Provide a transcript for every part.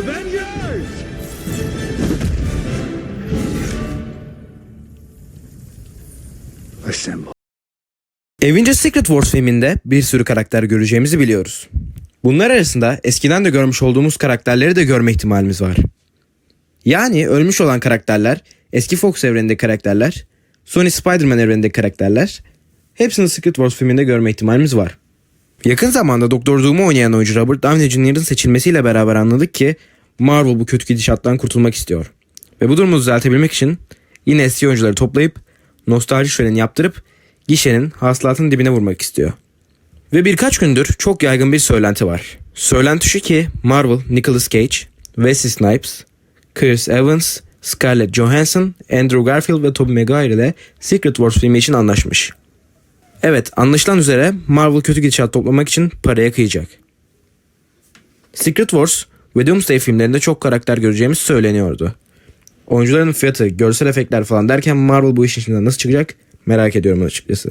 Avengers! Assemble. Avengers Secret Wars filminde bir sürü karakter göreceğimizi biliyoruz. Bunlar arasında eskiden de görmüş olduğumuz karakterleri de görme ihtimalimiz var. Yani ölmüş olan karakterler, eski Fox evreninde karakterler, Sony Spider-Man evreninde karakterler, hepsini Secret Wars filminde görme ihtimalimiz var. Yakın zamanda Doktor Doom'u oynayan oyuncu Robert Downey Jr.'ın seçilmesiyle beraber anladık ki Marvel bu kötü gidişattan kurtulmak istiyor. Ve bu durumu düzeltebilmek için yine eski oyuncuları toplayıp nostalji şöleni yaptırıp gişenin hasılatın dibine vurmak istiyor. Ve birkaç gündür çok yaygın bir söylenti var. Söylenti şu ki Marvel, Nicolas Cage, Wesley Snipes, Chris Evans, Scarlett Johansson, Andrew Garfield ve Tobey Maguire ile Secret Wars filmi için anlaşmış. Evet anlaşılan üzere Marvel kötü gidişat toplamak için paraya kıyacak. Secret Wars ve Doomsday filmlerinde çok karakter göreceğimiz söyleniyordu. Oyuncuların fiyatı, görsel efektler falan derken Marvel bu işin içinden nasıl çıkacak merak ediyorum açıkçası.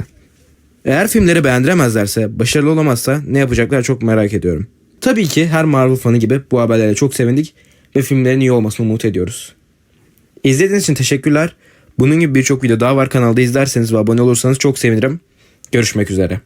Eğer filmleri beğendiremezlerse, başarılı olamazsa ne yapacaklar çok merak ediyorum. Tabii ki her Marvel fanı gibi bu haberlere çok sevindik ve filmlerin iyi olmasını umut ediyoruz. İzlediğiniz için teşekkürler. Bunun gibi birçok video daha var kanalda izlerseniz ve abone olursanız çok sevinirim. Görüşmek üzere.